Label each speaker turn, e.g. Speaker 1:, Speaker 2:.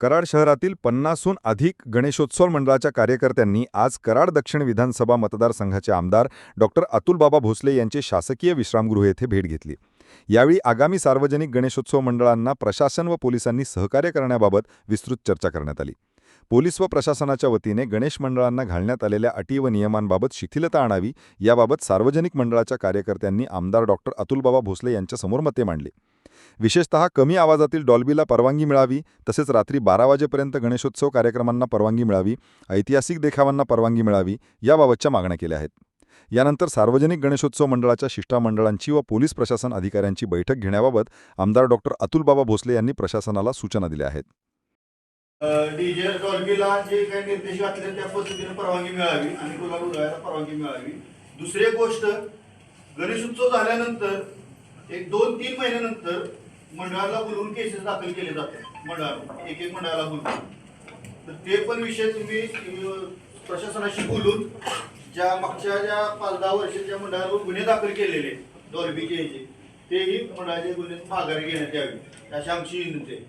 Speaker 1: कराड शहरातील पन्नासहून अधिक गणेशोत्सव मंडळाच्या कार्यकर्त्यांनी आज कराड दक्षिण विधानसभा मतदारसंघाचे आमदार डॉक्टर अतुलबाबा भोसले यांचे शासकीय विश्रामगृह येथे भेट घेतली. यावेळी आगामी सार्वजनिक गणेशोत्सव मंडळांना प्रशासन व पोलिसांनी सहकार्य करण्याबाबत विस्तृत चर्चा करण्यात आली. पोलीस व प्रशासनाच्या वतीने गणेश मंडळांना घालण्यात आलेल्या अटी व नियमांबाबत शिथिलता आणावी याबाबत सार्वजनिक मंडळाच्या कार्यकर्त्यांनी आमदार डॉक्टर अतुलबाबा भोसले यांच्यासमोर मते मांडली. विशेषतः कमी आवाजातील डॉल्बीला परवानगी मिळावी तसेच रात्री बारा वाजेपर्यंत गणेशोत्सव कार्यक्रमांना परवानगी मिळावी ऐतिहासिक देखावांना परवानगी मिळावी याबाबतच्या मागण्या केल्या आहेत. यानंतर सार्वजनिक गणेशोत्सव मंडळाच्या शिष्टमंडळांची व पोलीस प्रशासन अधिकाऱ्यांची बैठक घेण्याबाबत आमदार डॉक्टर अतुलबाबा भोसले यांनी प्रशासनाला सूचना दिल्या आहेत.
Speaker 2: डीजे डॉल्बीला जे काही निर्देश घातले त्या पद्धतीने परवानगी मिळावी आणि उधळायला परवानगी मिळावी. दुसरी गोष्ट गणेशोत्सव झाल्यानंतर एक दोन तीन महिन्यानंतर मंडळाला बोलवून केसेस दाखल केले जातात. मंडळाला. एक एक मंडळाला बोलवून. तर ते पण विषय तुम्ही प्रशासनाशी बोलून ज्या मागच्या ज्या पाच दहा वर्षाच्या मंडळावर गुन्हे दाखल केलेले डॉल्बीचे ह्याचे तेही मंडळाचे गुन्हे माघारी घेण्यात यावे. अशी आमची विनंती आहे.